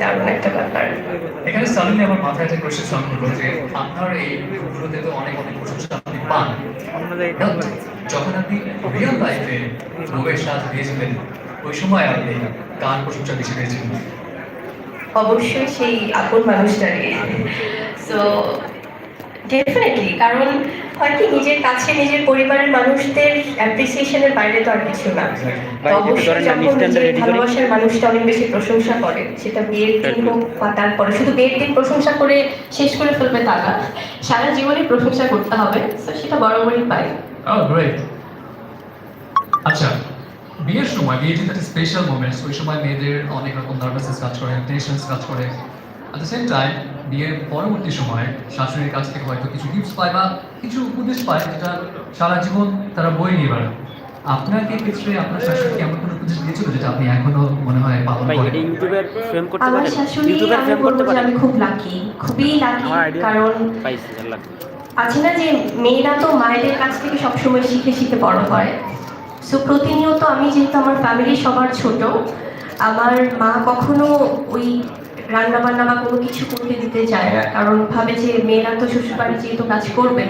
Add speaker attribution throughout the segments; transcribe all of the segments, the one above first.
Speaker 1: দারুণ একটা ব্যাপার।
Speaker 2: এখানে সাডেনলি আমার মাথায় একটা কোয়েশ্চেন সাউন্ড হলো যে আপনার এই গ্রুপগুলোতে তো অনেক অনেক প্রশংসা আপনি পান। যখন আপনি রিয়েল লাইফে বউয়ের সাথ দিয়েছিলেন ওই সময় আপনি কার প্রশংসা বেশি পেয়েছিলেন?
Speaker 1: অবশ্যই সেই আপন মানুষটারই। সো ডেফিনেটলি কারণ হয় কি নিজের কাছে নিজের পরিবারের মানুষদের অ্যাপ্রিসিয়েশনের বাইরে তো আর কিছু না। অবশ্যই যখন নিজের ভালোবাসার মানুষটা অনেক বেশি প্রশংসা করে সেটা বিয়ের দিন হোক বা তারপরে শুধু বিয়ের দিন প্রশংসা করে শেষ করে ফেলবে তা না। সারা জীবনে প্রশংসা করতে হবে তো সেটা বরাবরই পাই।
Speaker 2: Oh, আচ্ছা বিয়ের সময় বিয়ে যেটা স্পেশাল মোমেন্টস ওই সময় মেয়েদের অনেক রকম নার্ভাসনেস কাজ করে টেনশনস কাজ করে। অ্যাট দ্য সেম টাইম বিয়ের পরবর্তী সময় শাশুড়ির কাছ থেকে হয়তো কিছু গিফটস পায় বা কিছু উপদেশ পায় যেটা সারা জীবন তারা বই নিয়ে বেড়ায়। আপনার কি ক্ষেত্রে আপনার শাশুড়ি এমন কোনো উপদেশ দিয়েছিল যেটা আপনি এখনও মনে হয় পালন করেন?
Speaker 3: এটা ইউটিউবের ফ্রেম করতে
Speaker 1: আমার
Speaker 3: পারেন।
Speaker 1: শাশুড়ি আমি
Speaker 3: ফ্রেম
Speaker 1: বলব
Speaker 3: করতে
Speaker 1: যে
Speaker 3: পারেন।
Speaker 1: আমি খুব লাকি খুবই লাকি কারণ আছে না যে মেয়েরা তো মায়েদের কাছ থেকে সবসময় শিখে শিখে বড় হয়। সো প্রতিনিয়ত আমি যেহেতু আমার ফ্যামিলির সবার ছোট আমার মা কখনো ওই রান্না বান্না বা কোনো কিছু করতে দিতে চায় না। কারণ ভাবে যে মেয়েরা তো শ্বশুরবাড়ি যেহেতু কাজ করবে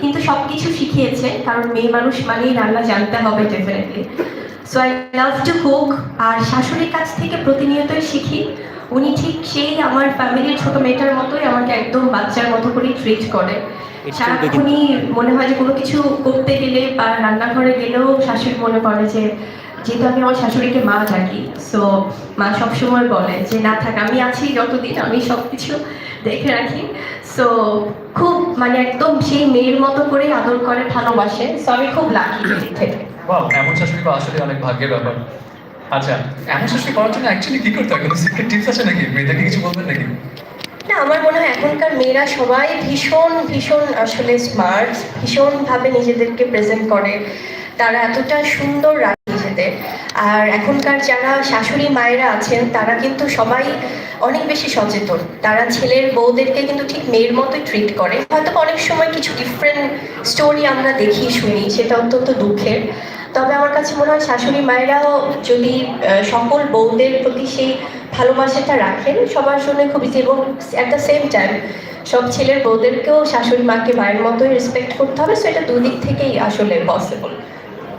Speaker 1: কিন্তু সব কিছু শিখিয়েছে কারণ মেয়ে মানুষ মানেই রান্না জানতে হবে definitely so I love to cook আর শাশুড়ির কাছ থেকে প্রতিনিয়তই শিখি। উনি ঠিক সেই আমার ফ্যামিলির ছোট মেয়েটার মতোই আমাকে একদম বাচ্চার মতো করেই ট্রিট করে। সারাক্ষণই মনে হয় যে কোনো কিছু করতে গেলে বা রান্নাঘরে গেলেও শাশুড়ি মনে করে যে যেহেতু আমি আমার শাশুড়িকে মা ডাকি সো মা সবসময় বলে যে না থাক আমি আছি যতদিন আমি সব কিছু দেখে রাখি। সো খুব মানে একদম সেই মেয়ের মতো করে আদর করে ভালোবাসে। সো আমি খুব লাকি থেকে।
Speaker 2: এমন শাশুড়ি পাওয়া আসলে অনেক ভাগ্যের ব্যাপার। আচ্ছা এমন শাশুড়ি পাওয়ার জন্য অ্যাকচুয়ালি কি করতে হয় কোনো টিপস আছে নাকি? মেয়েদেরকে কিছু বলবেন নাকি?
Speaker 1: না আমার মনে হয় এখনকার মেয়েরা সবাই ভীষণ ভীষণ আসলে স্মার্ট ভীষণভাবে নিজেদেরকে প্রেজেন্ট করে। তারা এতটা সুন্দর রাখে আর এখনকার যারা শাশুড়ি মায়েরা আছেন, তারা কিন্তু সবাই অনেক বেশি সচেতন। তারা ছেলের বউদেরকে কিন্তু ঠিক মেয়ের মতোই ট্রিট করে। হয়তো অনেক সময় কিছু ডিফারেন্ট স্টোরি আমরা দেখি, শুনি, সেটা অত্যন্ত দুঃখের। তবে আমার কাছে মনে হয় শাশুড়ি মায়েরাও যদি সকল বউদের প্রতি সেই ভালোবাসাটা রাখেন, সবার জন্য খুবই এবং অ্যাট দ্য সেম টাইম সব ছেলের বউদেরকেও শাশুড়ি মাকে মায়ের মতোই রেসপেক্ট করতে হবে। সো এটা দুদিক থেকেই আসলে পসিবল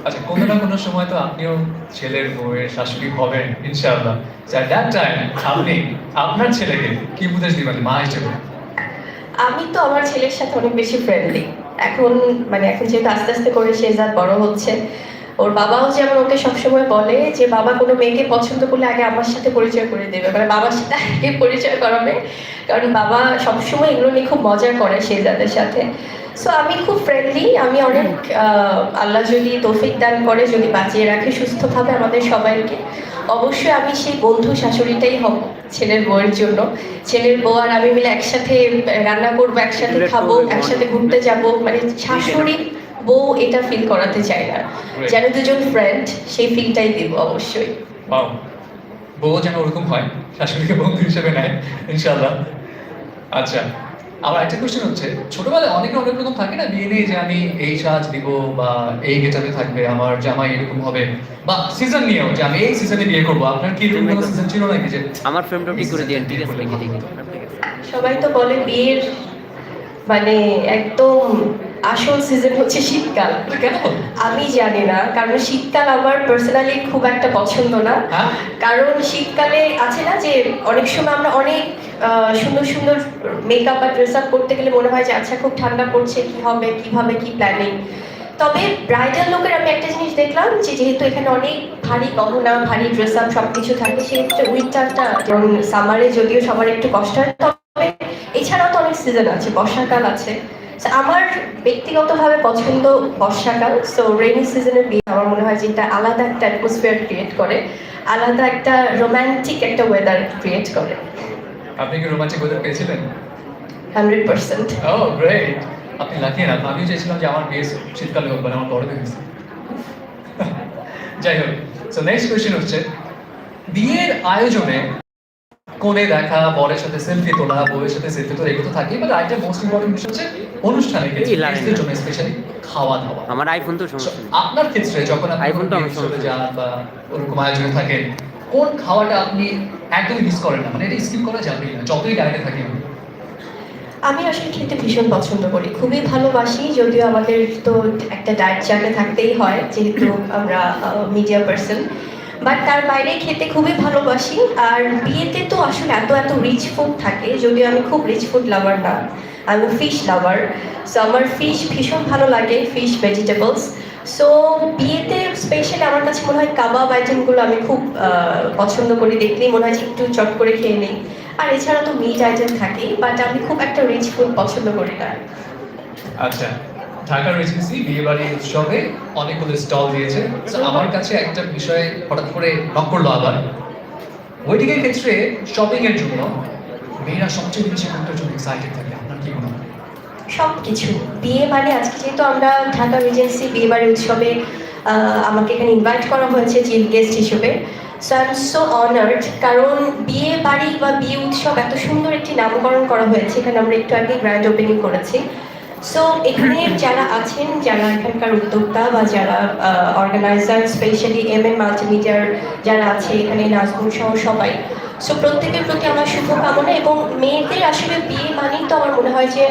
Speaker 2: আচ্ছা কোনো না কোনো সময় তো আপনিও ছেলের বউয়ের শাশুড়ি হবেন, ইনশাআল্লাহ। দ্যাট টাইম আপনি, আপনার ছেলেকে কি উপদেশ দিবেন? মা হিসেবে?
Speaker 1: আমি তো আমার ছেলের সাথে অনেক বেশি ফ্রেন্ডলি এখন মানে এখন যেহেতু আস্তে আস্তে করে সে শেজাদ বড় হচ্ছে, ওর বাবাও যেমন ওকে সবসময় বলে যে, বাবা, কোনো মেয়েকে পছন্দ করলে আগে আমার সাথে পরিচয় করে দেবে। মানে বাবার সাথে আগে পরিচয় করাবে। কারণ বাবা সবসময় এগুলো নিয়ে খুব মজা করে শেজাদের সাথে। সো আমি খুব ফ্রেন্ডলি আমি অনেক আল্লাহ যদি তৌফিক দান করে যদি বাঁচিয়ে রাখে সুস্থভাবে আমাদের সবাইকে। অবশ্যই আমি সেই বন্ধু শাশুড়িটাই হব ছেলের বউয়ের জন্য। ছেলের বউ আর আমি মিলে একসাথে রান্না করব একসাথে খাব একসাথে ঘুরতে যাব। মানে শাশুড়ি বউ এটা ফিল করাতে চাই না। যেন দুজন ফ্রেন্ড সেই ফিলটাই দিব অবশ্যই।
Speaker 2: বউ যেন ওরকম হয় শাশুড়িকে বন্ধু হিসেবে নেয় ইনশাআল্লাহ। আচ্ছা। আমার একটা কোশ্চেন হচ্ছে ছোটবেলায় অনেকে অনেক রকম থাকে না বিয়ে নিয়ে যে আমি এই সাজ দিব বা এই গেটাপে থাকবে আমার জামাই এরকম হবে বা সিজন নিয়েও যে আমি এই সিজনে বিয়ে করব আপনার কি এরকম কোনো সিজন ছিল নাকি যে
Speaker 3: আমার ফ্রেমটা ঠিক করে দিয়েন ঠিক আছে
Speaker 1: সবাই তো বলে বিয়ের মানে একদম আসল সিজন হচ্ছে শীতকাল। আমি জানি না কারণ শীতকাল আমার পার্সোনালি খুব একটা পছন্দ না।
Speaker 2: হ্যাঁ?
Speaker 1: কারণ শীতকালে আছে না যে অনেক সময় আমরা অনেক সুন্দর সুন্দর মেকআপ বা ড্রেস আপ করতে গেলে মনে হয় যে আচ্ছা খুব ঠান্ডা পড়ছে, কি হবে, কীভাবে, কি প্ল্যানিং তবে ব্রাইডাল লোকের আমি একটা জিনিস দেখলাম যে, যেহেতু এখানে অনেক ভারী গহনা, ভারী ড্রেস আপ সব কিছু থাকে, সেক্ষেত্রে উইন্টারটা যেমন সামারে যদিও সবার একটু কষ্ট হয়, তবে এছাড়াও তো অনেক সিজন আছে, বর্ষাকাল আছে। আমার ব্যক্তিগতভাবে পছন্দ বর্ষাকাল। সো রেনি সিজনের বিয়ে, আমার মনে হয় যেটা আলাদা একটা অ্যাটমসফিয়ার ক্রিয়েট করে, আলাদা একটা রোমান্টিক একটা ওয়েদার ক্রিয়েট করে।
Speaker 2: আপনি কি রোমান্টিক ওয়েদার পেয়েছিলেন
Speaker 1: হান্ড্রেড পার্সেন্ট।
Speaker 2: ও গ্রেট আপনি লাকি না আমিও চাইছিলাম যে আমার বিয়ে শীতকালে হোক মানে আমার বড় হয়ে গেছে। যাই হোক সো নেক্সট কোয়েশ্চেন হচ্ছে বিয়ের আয়োজনে কোণে দেখা বরের সাথে সেলফি তোলা বউয়ের সাথে সেলফি তোলা এগুলো তো থাকেই বাট আরেকটা মোস্ট ইম্পর্টেন্ট বিষয় হচ্ছে অনুষ্ঠানে
Speaker 3: লাগে
Speaker 2: জন্য স্পেশালি খাওয়া দাওয়া।
Speaker 3: আমার আইফোন তো সমস্যা
Speaker 2: আপনার ক্ষেত্রে যখন আপনি
Speaker 3: iPhone তো সমস্যা
Speaker 2: যান বা ওরকম আয়োজনে থাকেন কোন খাওয়াটা আপনি একদমই মিস করেন না? মানে এটা স্কিপ করা যাবে না, যতই ডায়েটে থাকি আমি।
Speaker 1: আমি আসলে খেতে ভীষণ পছন্দ করি, খুবই ভালোবাসি, যদিও আমাদের তো একটা ডায়েট চার্টে থাকতেই হয়, যেহেতু আমরা মিডিয়া পার্সন বাট তার বাইরে খেতে খুবই ভালোবাসি, আর বিয়েতে তো আসলে এত এত রিচ ফুড থাকে, যদিও আমি খুব রিচ ফুড লাভার না, আমি ফিশ লাভার সো আমার ফিশ ভীষণ ভালো লাগে ফিশ ভেজিটেবলস সো বিয়েতে স্পেশালি আমার কাছে মনে হয় কাবাব আইটেমগুলো আমি খুব পছন্দ করি। দেখলেই মনে হয় যে একটু চট করে খেয়ে নিই। আর এছাড়া তো মিট আইটেম থাকেই বাট আমি খুব একটা রিচ ফুড পছন্দ করি না।
Speaker 2: আচ্ছা ঢাকার রেজিডেন্সি বিয়ে বাড়ি উৎসবে অনেকগুলো স্টল দিয়েছে। আমার কাছে একটা বিষয় হঠাৎ করে নক করল আবার। ওয়েডিং এর ক্ষেত্রে শপিং এর জন্য মেয়েরা সবচেয়ে বেশি কোনটার জন্য এক্সাইটেড থাকে। আপনার কি মনে
Speaker 1: সব কিছু বিয়ে মানে আজকে যেহেতু আমরা ঢাকা রিজেন্সি বিয়ে বাড়ি উৎসবে আমাকে এখানে ইনভাইট করা হয়েছে চিফ গেস্ট হিসেবে। So I am so honoured কারণ বিয়ে বাড়ি বা বিয়ে উৎসব এত সুন্দর একটি নামকরণ করা হয়েছে, এখানে আমরা একটু আগে গ্র্যান্ড ওপেনিং করেছি। সো এখানে যারা আছেন, যারা এখানকার উদ্যোক্তা বা যারা অর্গানাইজার স্পেশালি এম এম মাল্টিমিডিয়ার যারা আছে, এখানে নাজমুল সহ সবাই। সো প্রত্যেকের প্রতি আমার শুভকামনা এবং মেয়েদের আসলে বিয়ে মানেই তো আমার মনে হয় যে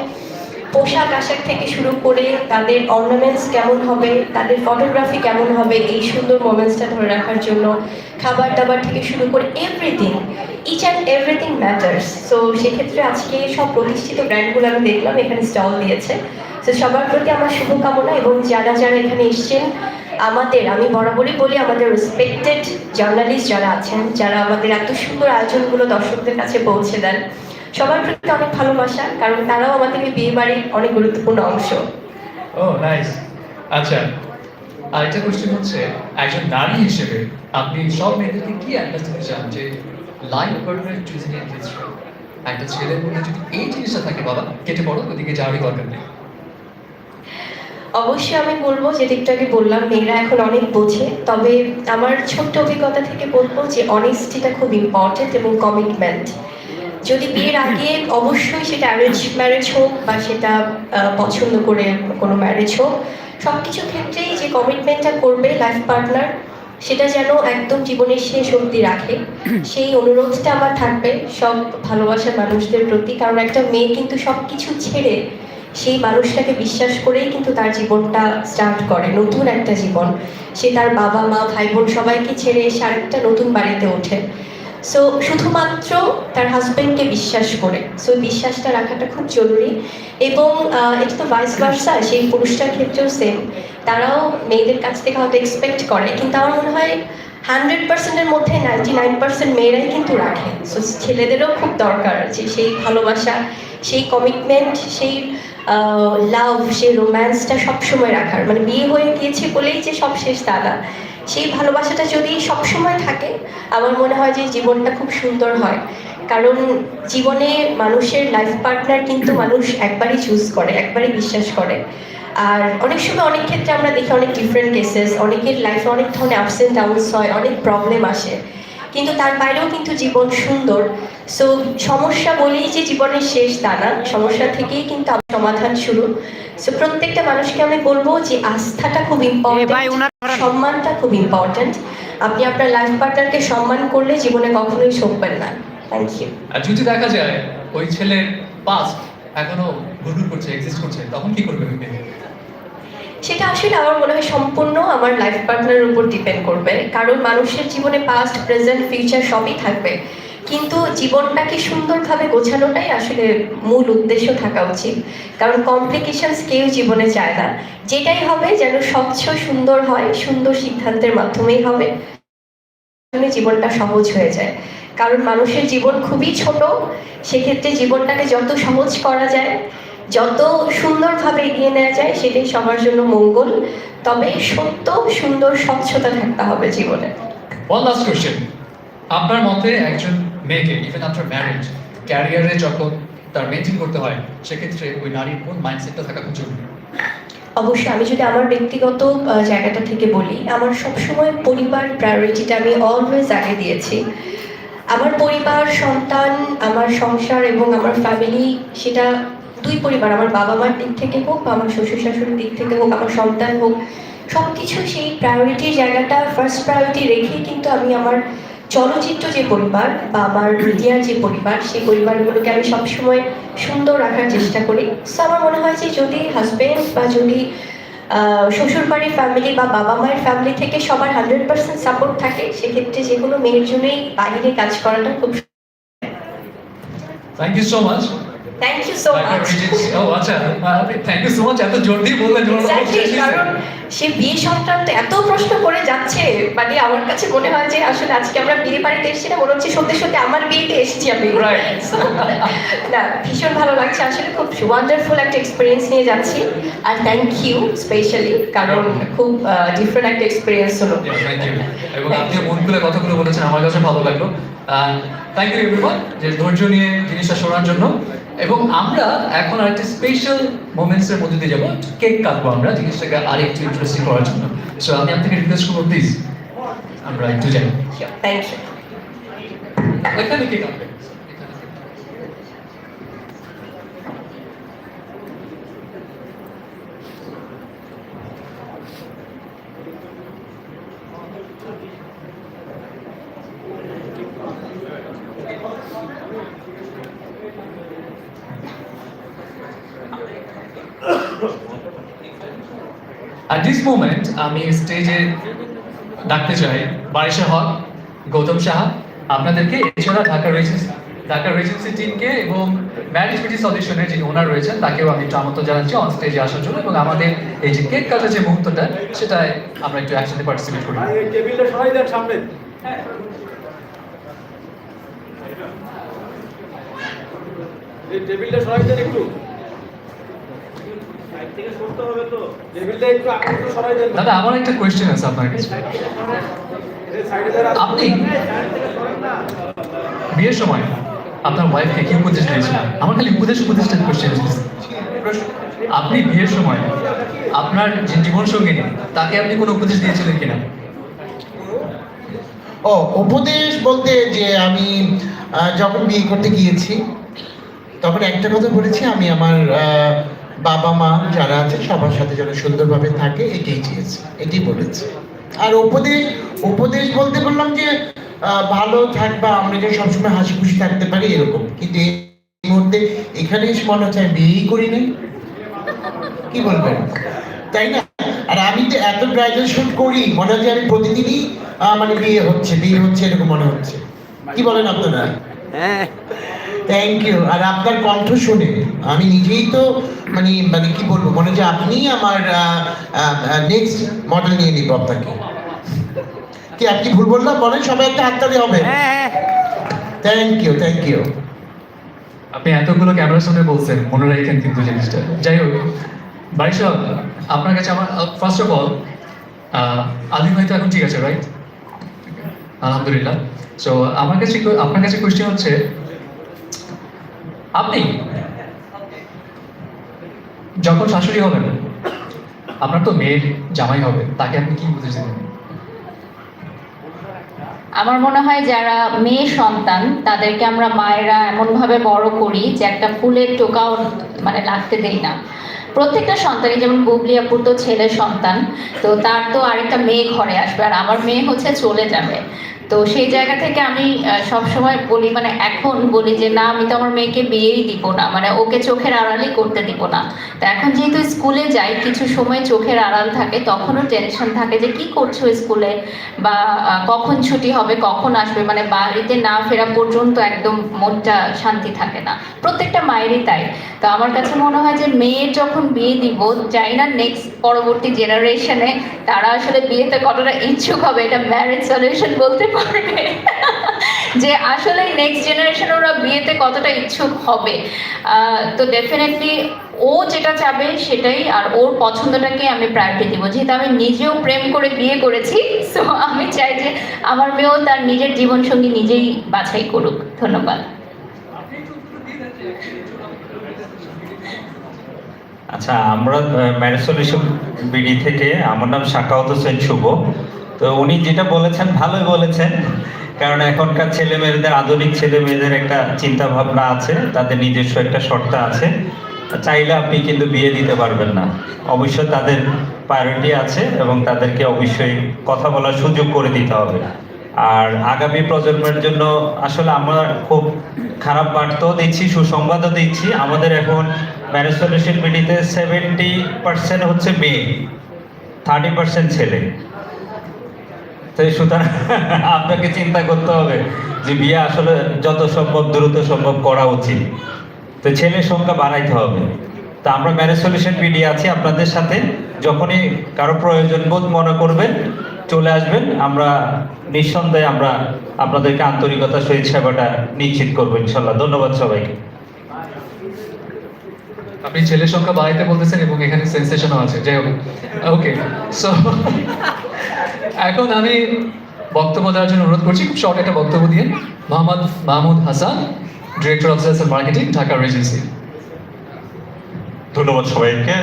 Speaker 1: পোশাক আশাক থেকে শুরু করে তাদের অর্নামেন্টস কেমন হবে, তাদের ফটোগ্রাফি কেমন হবে এই সুন্দর মোমেন্টসটা ধরে রাখার জন্য, খাবার দাবার থেকে শুরু করে everything each and everything matters so সেক্ষেত্রে আজকে সব প্রতিষ্ঠিত ব্র্যান্ডগুলো আমি দেখলাম, এখানে স্টল দিয়েছে। তো সবার প্রতি আমার শুভকামনা এবং যারা যারা এখানে এসছেন, আমাদের, আমি বরাবরই বলি আমাদের রেসপেক্টেড জার্নালিস্ট যারা আছেন, যারা আমাদের এত সুন্দর আয়োজনগুলো দর্শকদের কাছে পৌঁছে দেন সবার প্রতি অনেক ভালোবাসা কারণ তারাও আমাদের বিয়ে বাড়ির অনেক গুরুত্বপূর্ণ অংশ।
Speaker 2: ও নাইস আচ্ছা আরেকটা কোশ্চেন হচ্ছে একজন নারী হিসেবে আপনি সব মেয়েদেরকে কি অ্যাডভাইস দিতে চান যে লাইফ পার্টনার চুজিং একটা ছেলের মধ্যে যদি এই জিনিসটা থাকে বাবা কেটে পড়ো ওদিকে যাওয়ারই দরকার নেই।
Speaker 1: অবশ্যই আমি বলব যেটা একটু আগে বললাম মেয়েরা এখন অনেক বোঝে তবে আমার ছোট্ট অভিজ্ঞতা থেকে বলব যে অনেস্টিটা খুব ইম্পর্টেন্ট এবং কমিটমেন্ট যদি বিয়ের আগে অবশ্যই সেটা অ্যারেঞ্জ ম্যারেজ হোক বা সেটা পছন্দ করে কোনো ম্যারেজ হোক সব কিছু ক্ষেত্রেই যে কমিটমেন্টটা করবে লাইফ পার্টনার সেটা যেন একদম জীবনের শেষ অবধি রাখে। সেই অনুরোধটা আমার থাকবে সব ভালোবাসার মানুষদের প্রতি, কারণ একটা মেয়ে কিন্তু সব কিছু ছেড়ে সেই মানুষটাকে বিশ্বাস করেই কিন্তু তার জীবনটা স্টার্ট করে, নতুন একটা জীবন। সে তার বাবা মা ভাই বোন সবাইকে ছেড়ে এসে আরেকটা নতুন বাড়িতে ওঠে। সো শুধুমাত্র তার হাজব্যান্ডকে বিশ্বাস করে। সো বিশ্বাসটা রাখাটা খুব জরুরি। এবং এটা তো ভাইস ভার্সা সেই পুরুষটার ক্ষেত্রেও সেম তারাও মেয়েদের কাছ থেকে হয়তো এক্সপেক্ট করে, কিন্তু আমার মনে হয় হান্ড্রেড পার্সেন্টের মধ্যে নাইনটি নাইন পার্সেন্ট মেয়েরাই কিন্তু রাখে। সো ছেলেদেরও খুব দরকার যে সেই ভালোবাসা, সেই কমিটমেন্ট সেই লাভ সেই রোম্যান্সটা সবসময় রাখার। মানে বিয়ে হয়ে গিয়েছে বলেই যে সব শেষ না সেই ভালোবাসাটা যদি সবসময় থাকে, আমার মনে হয় যে জীবনটা খুব সুন্দর হয়। কারণ জীবনে মানুষের লাইফ পার্টনার কিন্তু মানুষ একবারই চুজ করে, একবারই বিশ্বাস করে। আর অনেক সময় অনেক ক্ষেত্রে আমরা দেখি অনেক ডিফারেন্ট কেসেস অনেকের লাইফে অনেক ধরনের আপস অ্যান্ড ডাউনস হয়, অনেক প্রবলেম আসে। কিন্তু তার বাইরেও কিন্তু জীবন সুন্দর। সো সমস্যা বলেই যে জীবনের শেষ তা না সমস্যা থেকেই কিন্তু সমাধান শুরু। সো প্রত্যেকটা মানুষকে আমি বলব যে আস্থাটা খুব ইম্পর্টেন্ট সম্মানটা খুব ইম্পর্টেন্ট আপনি আপনার লাইফ পার্টনারকে সম্মান করলে জীবনে কখনোই ঠকবেন না। থ্যাংক ইউ
Speaker 2: আর যদি দেখা যায় ওই ছেলের পাস্ট এখনও ঘুরঘুর করছে এক্সিস্ট করছে তখন কি করবে
Speaker 1: সেটা আসলে আমার মনে হয় সম্পূর্ণ আমার লাইফ পার্টনারের উপর ডিপেন্ড করবে। কারণ মানুষের জীবনে পাস্ট প্রেজেন্ট ফিউচার সবই থাকবে। কিন্তু জীবনটাকে সুন্দরভাবে গোছানোটাই আসলে মূল উদ্দেশ্য থাকা উচিত। কারণ কমপ্লিকেশনস কেউ জীবনে চায় না। যেটাই হবে যেন স্বচ্ছ, সুন্দর হয়, সুন্দর সিদ্ধান্তের মাধ্যমেই হবে। জীবনটা সহজ হয়ে যায়। কারণ মানুষের জীবন খুবই ছোট, সেক্ষেত্রে জীবনটাকে যত সহজ করা যায়, যত সুন্দরভাবে এগিয়ে নেওয়া যায়, সেটাই সবার জন্য মঙ্গল। তবে সত্য, সুন্দর, স্বচ্ছতা থাকতে হবে জীবনে।
Speaker 2: আপনার মতে একজন মেয়েকে ইভেন আফটার ম্যারেজ ক্যারিয়ারে যখন তার মেনটেন করতে হয়, সেক্ষেত্রে ওই নারীর কোন মাইন্ডসেটটা থাকা খুব জরুরি
Speaker 1: অবশ্যই, আমি যদি আমার ব্যক্তিগত জায়গাটা থেকে বলি, আমার সবসময় পরিবার প্রায়োরিটিটা আমি অলওয়েজ আগে দিয়েছি। আমার পরিবার, সন্তান, আমার সংসার এবং আমার ফ্যামিলি সেটা দুই পরিবার, আমার বাবা মার দিক থেকে হোক, বা আমার শ্বশুর শাশুড়ির দিক থেকে হোক, আমার সন্তান হোক সব কিছু সেই প্রায়োরিটির জায়গাটা ফার্স্ট প্রায়োরিটি রেখেই কিন্তু আমি আমার চলচ্চিত্র যে পরিবার বা আমার মিডিয়ার যে পরিবার, সেই পরিবারগুলোকে আমি সবসময় সুন্দর রাখার চেষ্টা করি। সো আমার মনে হয় যে যদি হাজব্যান্ড বা যদি শ্বশুর বাড়ির ফ্যামিলি বা বাবা মায়ের ফ্যামিলি থেকে সবার হান্ড্রেড পার্সেন্ট সাপোর্ট থাকে, সেক্ষেত্রে যে কোনো মেয়ের জন্যই বাইরে কাজ করাটা খুব
Speaker 2: thank you so much
Speaker 1: thank you so much
Speaker 2: ও আচ্ছা থ্যাংক ইউ সো মাচ এত জোর দিয়ে বললেন
Speaker 1: কারণ সে বিয়ে সংক্রান্ত এত প্রশ্ন করে যাচ্ছে মানে আমার কাছে মনে হয় যে আসলে আজকে আমরা বিয়ে বাড়িতে এসেছি না মনে হচ্ছে সত্যি সত্যি আমার বিয়েতে এসেছি আমি। না ভীষণ ভালো লাগছে আসলে খুব ওয়ান্ডারফুল একটা এক্সপিরিয়েন্স নিয়ে যাচ্ছি। আর থ্যাংক ইউ স্পেশালি কারণ খুব ডিফারেন্ট একটা এক্সপিরিয়েন্স হলো।
Speaker 2: এবং আপনি মন খুলে কথাগুলো বলেছেন আমার কাছে ভালো লাগল। থ্যাংক ইউ এভরিওয়ান যে ধৈর্য নিয়ে জিনিসটা শোনার জন্য। এবং আমরা এখন আরেকটি স্পেশাল মোমেন্টসের মধ্যে দিয়ে যাব। কেক কাটবো আমরা জিনিসটাকে আরেকটু ইন্টারেস্টিং করার জন্য। সো আমি আপনাকে রিকোয়েস্ট করব প্লিজ আমরা একটু যাই।
Speaker 1: থ্যাংক ইউ
Speaker 2: এখানে কেক কাটবে At this moment, আমি স্টেজে ডাকতে চাই বারিশা হক গৌতম সাহা আপনাদেরকে এছাড়া ঢাকা রেজেন্সি ঢাকা রেজেন্সি টিমকে এবং ম্যারেজ বিটি সলিউশনের যিনি ওনার রয়েছেন তাকেও আমি একটু আমন্ত্রণ জানাচ্ছি অন স্টেজে আসার জন্য এবং আমাদের এই যে কেক কাটার যে মুহূর্তটা সেটাই আমরা একটু একসাথে পার্টিসিপেট করি
Speaker 4: টেবিলটা সামনে। এই টেবিলটা সরাই দেন একটু সাইড থেকে সরতে হবে তো টেবিলটা একটু আগে একটু সরাই দেন
Speaker 2: দাদা আমার একটা কোয়েশ্চেন আছে আপনার কাছে। আপনি বিয়ের সময় আপনার ওয়াইফকে কি উপদেশ দিয়েছিলেন? আমার খালি উপদেশ উপদেশটা কোয়েশ্চেন আপনি বিয়ের সময় আপনার যে জীবন সঙ্গিনী তাকে আপনি কোনো উপদেশ দিয়েছিলেন কিনা?
Speaker 5: ও উপদেশ বলতে যে আমি যখন বিয়ে করতে গিয়েছি তখন একটা কথা বলেছি আমি আমার বাবা মা যারা আছে, সবার সাথে যেন সুন্দরভাবে থাকে, এটাই চেয়েছি, এটাই বলেছি। আর উপদেশ উপদেশ বলতে বললাম যে ভালো থাকবা, আমরা যে সবসময় হাসি খুশি থাকতে পারি এরকম। কিন্তু এই মুহূর্তে এখানে এসে মনে হচ্ছে আমি বিয়েই করি নাই। কি বলবেন? তাই না? আর আমি যে এত শুট করি, মনে হচ্ছে আমি প্রতিদিনই মানে বিয়ে হচ্ছে বিয়ে হচ্ছে এরকম মনে হচ্ছে। কি বলেন আপনারা?
Speaker 3: হ্যাঁ।
Speaker 5: থ্যাংক ইউ আর আপনার কণ্ঠ শুনে আমি নিজেই তো মানে মানে কি বলব মনে হচ্ছে আপনি আমার নেক্সট মডেল নিয়ে নিব আপনাকে। কি আপনি ভুল বললাম? বলেন সবাই একটা হাত হাততালি হবে।
Speaker 3: হ্যাঁ
Speaker 5: থ্যাংক ইউ থ্যাংক ইউ
Speaker 2: আপনি এতগুলো ক্যামেরার সামনে বলছেন মনে রাখেন কিন্তু জিনিসটা। যাই হোক বারিশা আপনার কাছে আমার ফার্স্ট অফ অল আলিম ভাই তো এখন ঠিক আছে রাইট আলহামদুলিল্লাহ। সো আমার কাছে আপনার কাছে কোয়েশ্চেন হচ্ছে আপনি? যখন শাশুড়ি হবেন, আপনার তো মেয়ের জামাই হবে, তাকে আপনি কি দেবেন?
Speaker 6: আমার মনে হয় যারা মেয়ে সন্তান, তাদেরকে আমরা মায়েরা এমনভাবে বড় করি যে একটা ফুলের টোকাও মানে লাগতে দেই না। প্রত্যেকটা সন্তানই যেমন বুবলি আপুর তো ছেলে সন্তান, তো তার তো আরেকটা মেয়ে ঘরে আসবে, আর আমার মেয়ে হচ্ছে চলে যাবে। তো সেই জায়গা থেকে আমি সব সময় বলি মানে এখন বলি যে, না, আমি তো আমার মেয়েকে বিয়েই দিব না মানে ওকে চোখের আড়ালই করতে দিব না। তো এখন যেহেতু স্কুলে যাই, কিছু সময় চোখের আড়াল থাকে, তখনও টেনশন থাকে যে, কি করছ স্কুলে? বা কখন ছুটি হবে? কখন আসবে? মানে বাড়িতে না ফেরা পর্যন্ত একদম মনটা শান্তি থাকে না। প্রত্যেকটা মায়েরই তাই। তো আমার কাছে মনে হয় যে, মেয়ের যখন বিয়ে দিব চাই না নেক্সট পরবর্তী জেনারেশনে তারা আসলে বিয়েতে কতটা ইচ্ছুক হবে, এটা ম্যারেজ সলিউশন বলতে যে আসলে নেক্সট জেনারেশন ওরা বিয়েতে কতটা ইচ্ছুক হবে। তো ডেফিনেটলি ও যেটা চাবে সেটাই, আর ওর পছন্দটাকে আমি প্রায়োরিটি দিব। যেহেতু আমি নিজেও প্রেম করে বিয়ে করেছি সো আমি চাই যে আমার মেয়েও তার নিজের জীবনসঙ্গী নিজেই বাছাই করুক। ধন্যবাদ।
Speaker 7: আচ্ছা আমরা ম্যারেজ বিডি থেকে, আমার নাম শাকাওত হোসেন শুভ। তো উনি যেটা বলেছেন, ভালোই বলেছেন। কারণ এখনকার ছেলে মেয়েদের আধুনিক ছেলে মেয়েদের একটা চিন্তা ভাবনা আছে, তাদের নিজস্ব একটা শর্ত আছে। চাইলে আপনি কিন্তু বিয়ে দিতে পারবেন না। অবশ্যই তাদের প্রায়োরিটি আছে এবং তাদেরকে অবশ্যই কথা বলার সুযোগ করে দিতে হবে। আর আগামী প্রজন্মের জন্য আসলে আমরা খুব খারাপ বার্তাও দিচ্ছি, সুসংবাদও দিচ্ছি। আমাদের এখন ম্যারেজ সলিউশন বিডিতে সেভেন্টি পার্সেন্ট হচ্ছে মেয়ে থার্টি পার্সেন্ট ছেলে। তো সুতরাং আপনাকে চিন্তা করতে হবে যে বিয়ে আসলে যত সম্ভব দ্রুত সম্ভব করা উচিত। তো ছেলের সংখ্যা বাড়াইতে হবে। তা আমরা ম্যারেজ সলিউশন বিডি আছি আপনাদের সাথে। যখনই কারও প্রয়োজন বোধ মনে করবেন, চলে আসবেন। আমরা নিঃসন্দেহে আমরা আপনাদেরকে আন্তরিকতার সহিত সেবাটা নিশ্চিত করব ইনশাল্লাহ। ধন্যবাদ সবাইকে।
Speaker 2: আপনি ছেলের সংখ্যা বাড়াইতে বলতেছেন এবং এখানে সেন্সেশনও আছে। যাই হোক। ওকে সো এখন আমি বক্তব্য দেওয়ার জন্য অনুরোধ করছি, খুব শর্ট একটা বক্তব্য দিয়ে। Mohammad Mahmud Hasan director of sales marketing Dhaka Regency
Speaker 8: ধন্যবাদ সবাইকে,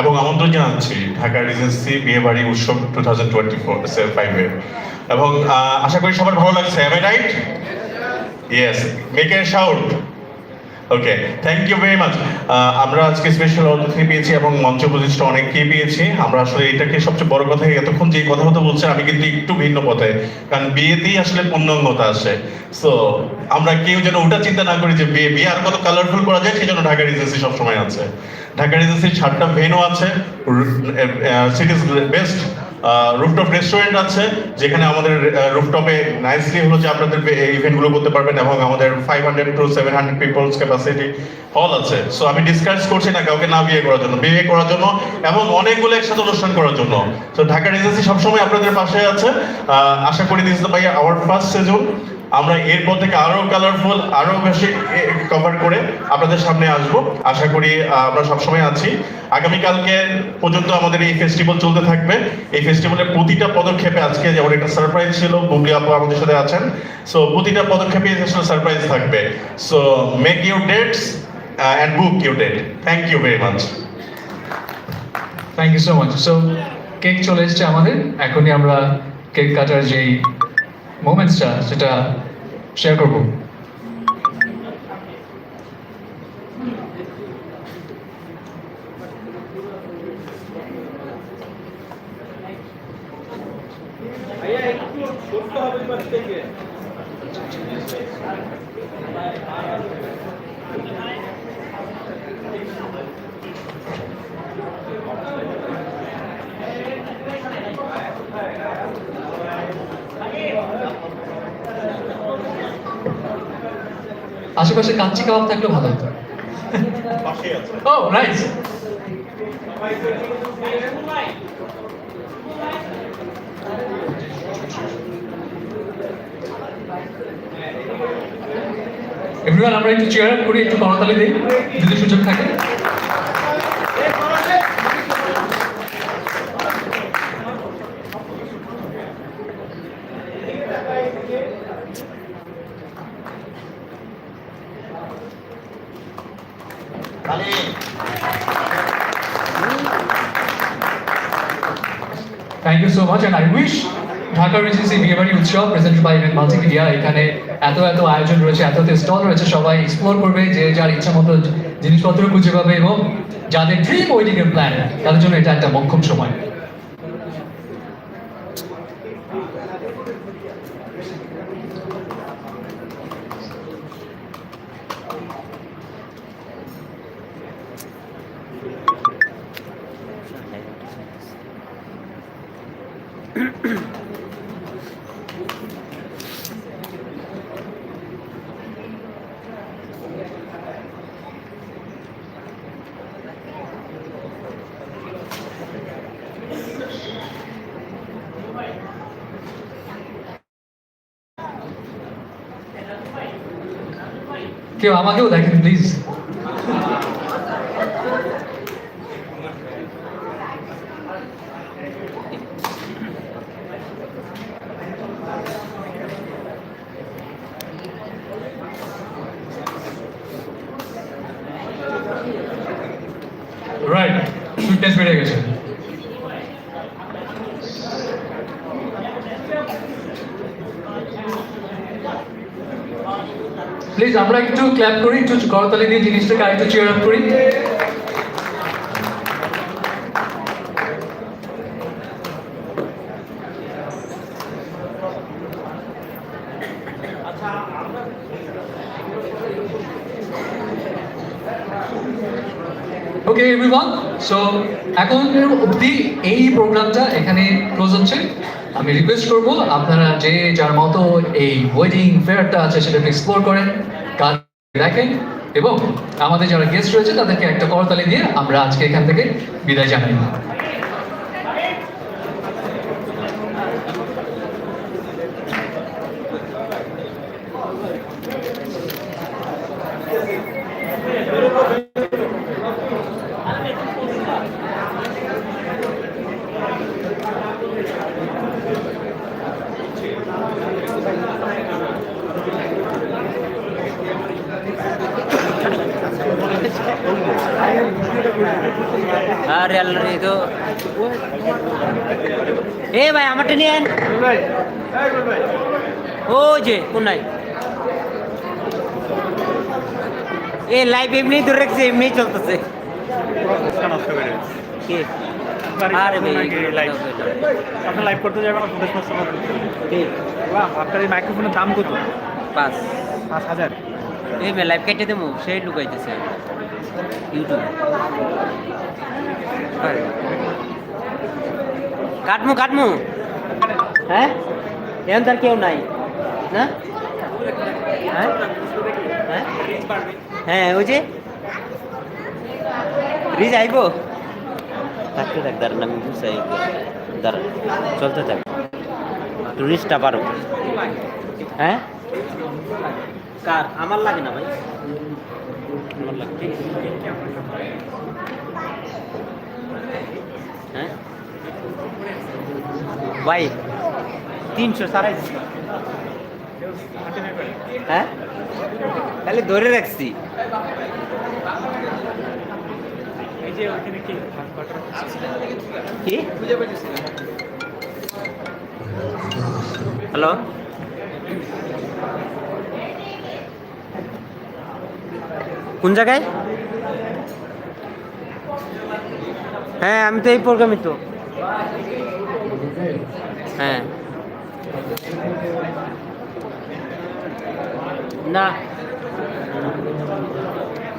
Speaker 8: এবং আমন্ত্রণ জানাচ্ছি ঢাকা রিজেন্সি বিয়ে বাড়ি উৎসব টু থাউজেন্ড টোয়েন্টি ফোর ফাইভে এবং আশা করি সবার ভালো লাগছে। Am right yes make a shout okay thank you very much আমরা আজকে স্পেশাল অতিথি পেয়েছি এবং মঞ্চ প্রতিষ্ঠা অনেককেই পেয়েছি। আমরা আসলে এটাকে সবচেয়ে বড় কথা এতক্ষণ যে কথা হতে বলছে আমি কিন্তু একটু ভিন্ন পথে। কারণ বিয়েতেই আসলে পূর্ণাঙ্গতা আসে। সো আমরা কেউ যেন ওটা চিন্তা না করি যে বিয়ে বিয়ে আর কত কালারফুল করা যায় সেই জন্য ঢাকা রিজেন্সি সবসময় আছে। ঢাকা রিজেন্সির সাতটা ভেনু আছে। সিটিজ বেস্ট রুফটপ রেস্টুরেন্ট আছে, যেখানে আমাদের রুফটপে নাইসলি হলো যে আপনাদের ইভেন্টগুলো করতে পারবেন এবং আমাদের five hundred to seven hundred peoples capacity hall আছে। সো আমি ডিসকাস করছি না কাউকে না বিয়ে করার জন্য। বিয়ে করার জন্য এবং অনেকগুলো একসাথে অনুষ্ঠান করার জন্য। তো ঢাকা রেজেন্সি সবসময় আপনাদের পাশে আছে। আশা করি দিস ভাই আওয়ার ফার্স্ট সিজন আমরা এরপর থেকে আরও কালারফুল আরও বেশি কভার করে আপনাদের সামনে আসব। আশা করি আমরা সবসময় আছি। আগামীকালকে পর্যন্ত আমাদের এই ফেস্টিভ্যাল চলতে থাকবে। এই ফেস্টিভ্যালের প্রতিটা পদক্ষেপে আজকে যেমন একটা সারপ্রাইজ ছিল, বুবলি আপু আমাদের সাথে আছেন। সো প্রতিটা পদক্ষেপে সারপ্রাইজ থাকবে। So make your dates and book your date thank you very much
Speaker 2: thank you so much so cake চলে এসছে আমাদের। এখনই আমরা কেক কাটার যেই মোমেন্টসটা সেটা শেয়ার করব। আশেপাশে কাঞ্চি কাবাব থাকলে ভালো হতো। ও নাইস এভরিওয়ান আমরা একটু চেয়ার করি, একটু করতালি দিই, যদি সুযোগ থাকে। Thank you so much and I wish Dhaka Regency বিয়েবাড়ি উৎসব প্রেজেন্টেড বাই ইভেন্ট মাল্টিমিডিয়া এখানে এত এত আয়োজন রয়েছে, এত এত স্টল রয়েছে, সবাই এক্সপ্লোর করবে যে যার ইচ্ছা মতো জিনিসপত্র খুঁজে পাবে এবং যাদের ড্রিম ওয়েডিং এর প্ল্যান তাদের জন্য এটা একটা মক্ষম সময়। কেউ আমাকেও দেখেন প্লিজ রাইট সুইটনেস বেড়ে গেছে। একটু ক্ল্যাপ করি, একটু গড়তালি দিয়ে জিনিসটাকে আরেকটু চেয়ার আপ করি। ওকে এভরিওয়ান সো এখন অবধি এই প্রোগ্রামটা এখানে ক্লোজ হচ্ছে। আমি রিকোয়েস্ট করব আপনারা যে যার মতো এই ওয়েডিং ফেয়ারটা আছে সেটা এক্সপ্লোর করেন। দেখেন এবং আমাদের যারা গেস্ট রয়েছে তাদেরকে একটা করতালি দিয়ে আমরা আজকে এখান থেকে বিদায় জানাই
Speaker 3: আরে আল্লাহ রে তো। এ ভাই আমারটা নিয়ে ও যে কোন নাই এ লাইভ এমনি ধরে রাখছে এমনি চলতেছে। কে? আরে ভাই
Speaker 4: আপনার লাইভ করতে যাবেন আপনার এই মাইক্রোফোনের দাম কত?
Speaker 3: পাঁচ।
Speaker 4: পাঁচ হাজার।
Speaker 3: এই লাইভ কেটে দেবো সেই লুকাইতেছে। ইউটিউব কাটমু কাটমু। হ্যাঁ? এখন তার কেউ নাই। না? হ্যাঁ? হ্যাঁ? হ্যাঁ ওই যে। রিজ আইব। থাকতে থাক দাঁড়ান আমি বুঝাই দাঁড়ান চলতে থাক। টুরিস্টটা পারো হ্যাঁ? কার? আমার লাগে না ভাই। হ্যাঁ? ভাই তিনশো সাড়াই হ্যাঁ? তাহলে ধরে রাখছি।
Speaker 4: কি?
Speaker 3: হ্যালো? কোন জায়গায়? হ্যাঁ আমি তো এই প্রোগ্রামে তো। হ্যাঁ। না।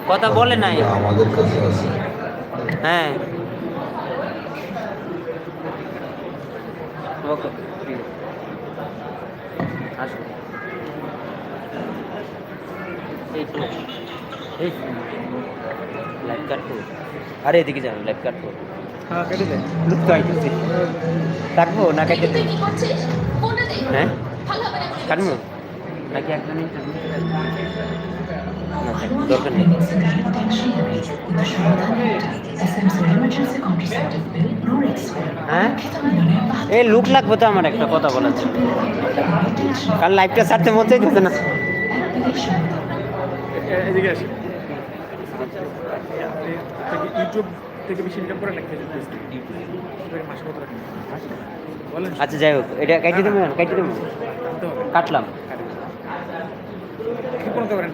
Speaker 3: কথা বলে নাই।
Speaker 9: আমাদের কাছে আছে।
Speaker 3: হ্যাঁ। ওকে। আসুন। এই তো এই লাইভ আরে এদিকে যান
Speaker 4: হ্যাঁ কেটে লুক তো আইতেছে
Speaker 3: কাটবো না কেটে
Speaker 6: দে?
Speaker 3: হ্যাঁ? কাটবো? নাকি একটা ইন্টারভিউ দরকার নেই। হ্যাঁ? এই লুক লাগবে তো আমার একটা কথা বলার জন্য। কারণ লাইফটা ছাড়তে মন চাইতেছে না।
Speaker 4: এদিকে আসি। ইউটিউব থেকে বেশি ইনকাম করে না ফেসবুক পেজ থেকে? ইউটিউবে মাসে কত টাকা? বলেন।
Speaker 3: আচ্ছা যাই হোক এটা কাটিয়ে দেবেন কাটিয়ে
Speaker 4: দেবেন।
Speaker 3: কাটলাম।
Speaker 4: কি করতে পারেন?